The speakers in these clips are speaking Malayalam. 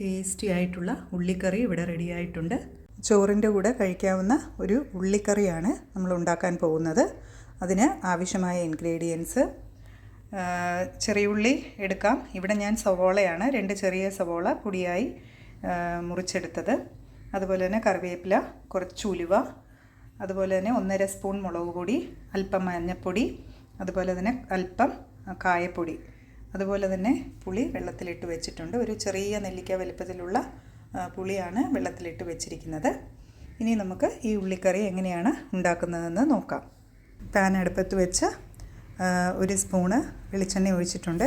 ടേസ്റ്റി ആയിട്ടുള്ള ഉള്ളിക്കറി ഇവിടെ റെഡി ആയിട്ടുണ്ട്. ചോറിന്റെ കൂടെ കഴിക്കാവുന്ന ഒരു ഉള്ളിക്കറിയാണ് നമ്മൾ ഉണ്ടാക്കാൻ പോകുന്നത്. അതിന് ആവശ്യമായ ഇൻഗ്രീഡിയൻസ് ചെറിയ ഉള്ളി എടുക്കാം. ഇവിടെ ഞാൻ സവോളയാണ് രണ്ട് ചെറിയ സവോള പൊടിയായി മുറിച്ചെടുത്തത്. അതുപോലെ തന്നെ കറിവേപ്പില കുറച്ച് ഉലുവ അതുപോലെ തന്നെ ഒന്നര സ്പൂൺ മുളക് പൊടി അല്പം മഞ്ഞൾപ്പൊടി അതുപോലെ തന്നെ അല്പം കായപ്പൊടി. അതുപോലെ തന്നെ പുളി വെള്ളത്തിലിട്ട് വെച്ചിട്ടുണ്ട്. ഒരു ചെറിയ നെല്ലിക്ക വലിപ്പത്തിലുള്ള പുളിയാണ് വെള്ളത്തിലിട്ട് വെച്ചിരിക്കുന്നത്. ഇനി നമുക്ക് ഈ ഉള്ളിക്കറി എങ്ങനെയാണ് ഉണ്ടാക്കുന്നതെന്ന് നോക്കാം. പാൻ അടുപ്പത്ത് വെച്ച് ഒരു സ്പൂണ് വെളിച്ചെണ്ണ ഒഴിച്ചിട്ടുണ്ട്.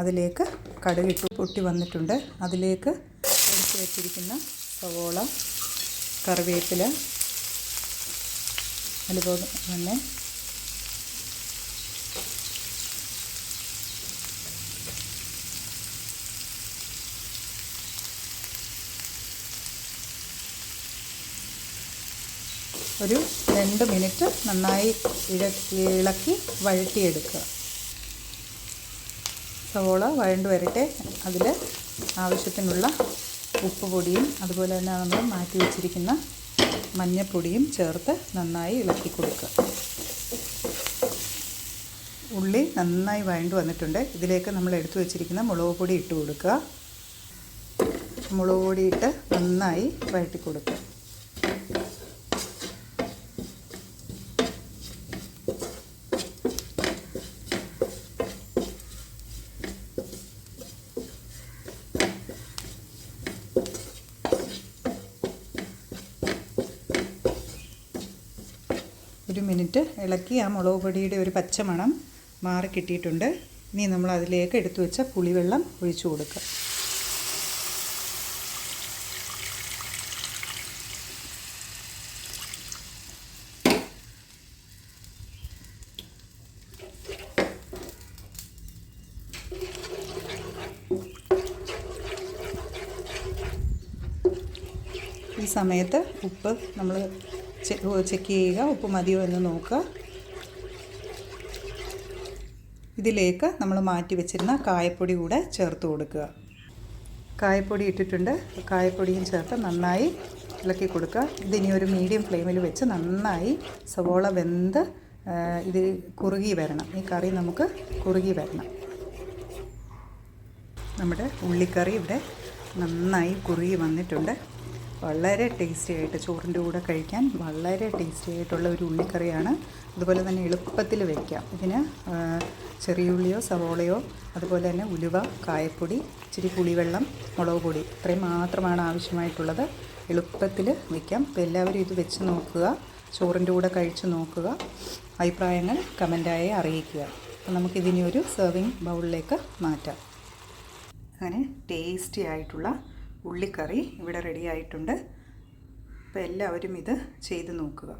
അതിലേക്ക് കടുകിട്ട് പൊട്ടി വന്നിട്ടുണ്ട്. അതിലേക്ക് എടുത്ത് വെച്ചിരിക്കുന്ന സവോള കറിവേപ്പില അതുപോലെ തന്നെ ഒരു രണ്ട് മിനിറ്റ് നന്നായി ഇളക്കി വഴറ്റിയെടുക്കുക. സവോള വഴണ്ട് വരട്ടെ. അതിൽ ആവശ്യത്തിനുള്ള ഉപ്പ് പൊടിയും അതുപോലെ തന്നെ നമ്മൾ മാറ്റി വെച്ചിരിക്കുന്ന മഞ്ഞപ്പൊടിയും ചേർത്ത് നന്നായി ഇളക്കി കൊടുക്കുക. ഉള്ളി നന്നായി വഴണ്ട് വന്നിട്ടുണ്ട്. ഇതിലേക്ക് നമ്മൾ എടുത്തു വെച്ചിരിക്കുന്ന മുളക് പൊടി ഇട്ട് കൊടുക്കുക. മുളക് പൊടി ഇട്ട് നന്നായി വഴറ്റി കൊടുക്കുക. ഒരു മിനിറ്റ് ഇളക്കി ആ മുളക് പൊടിയുടെ ഒരു പച്ചമണം മാറി കിട്ടിയിട്ടുണ്ട്. ഇനി നമ്മൾ അതിലേക്ക് എടുത്തു വെച്ച പുളിവെള്ളം ഒഴിച്ചു കൊടുക്കുക. ഈ സമയത്ത് ഉപ്പ് നമ്മൾ ചെക്ക് ചെയ്യുക. ഉപ്പ് മതിയോ എന്ന് നോക്കുക. ഇതിലേക്ക് നമ്മൾ മാറ്റി വെച്ചിരുന്ന കായപ്പൊടി കൂടെ ചേർത്ത് കൊടുക്കുക. കായപ്പൊടി ഇട്ടിട്ടുണ്ട്. കായപ്പൊടിയും ചേർത്ത് നന്നായി ഇളക്കി കൊടുക്കുക. ഇതിനി ഒരു മീഡിയം ഫ്ലെയിമിൽ വെച്ച് നന്നായി സവോള വെന്ത് ഇത് കുറുകി വരണം. ഈ കറി നമുക്ക് കുറുകി വരണം. നമ്മുടെ ഉള്ളിക്കറി ഇവിടെ നന്നായി കുറുകി വന്നിട്ടുണ്ട്. വളരെ ടേസ്റ്റി ആയിട്ട് ചോറിന്റെ കൂടെ കഴിക്കാൻ വളരെ ടേസ്റ്റി ആയിട്ടുള്ള ഒരു ഉള്ളിക്കറിയാണ്. അതുപോലെ തന്നെ എളുപ്പത്തിൽ വയ്ക്കാം ഇതിന് ചെറിയ ചെറിയുള്ളിയോ സവോളയോ അതുപോലെ തന്നെ ഉലുവ കായപ്പൊടി ഇച്ചിരി പുളിവെള്ളം മുളക് പൊടി ഇത്രയും മാത്രമാണ് ആവശ്യമായിട്ടുള്ളത്. എളുപ്പത്തിൽ വയ്ക്കാം അപ്പോൾ എല്ലാവരും ഇത് വെച്ച് നോക്കുക. ചോറിന്റെ കൂടെ കഴിച്ച് നോക്കുക. അഭിപ്രായങ്ങൾ കമന്റായി അറിയിക്കുക. അപ്പോൾ നമുക്കിതിനി ഒരു സെർവിങ് ബൗളിലേക്ക് മാറ്റാം. അങ്ങനെ ടേസ്റ്റി ആയിട്ടുള്ള ഉള്ളിക്കറി ഇവിടെ റെഡിയായിട്ടുണ്ട് അപ്പോൾ എല്ലാവരും ഇത് ചെയ്ത് നോക്കുക.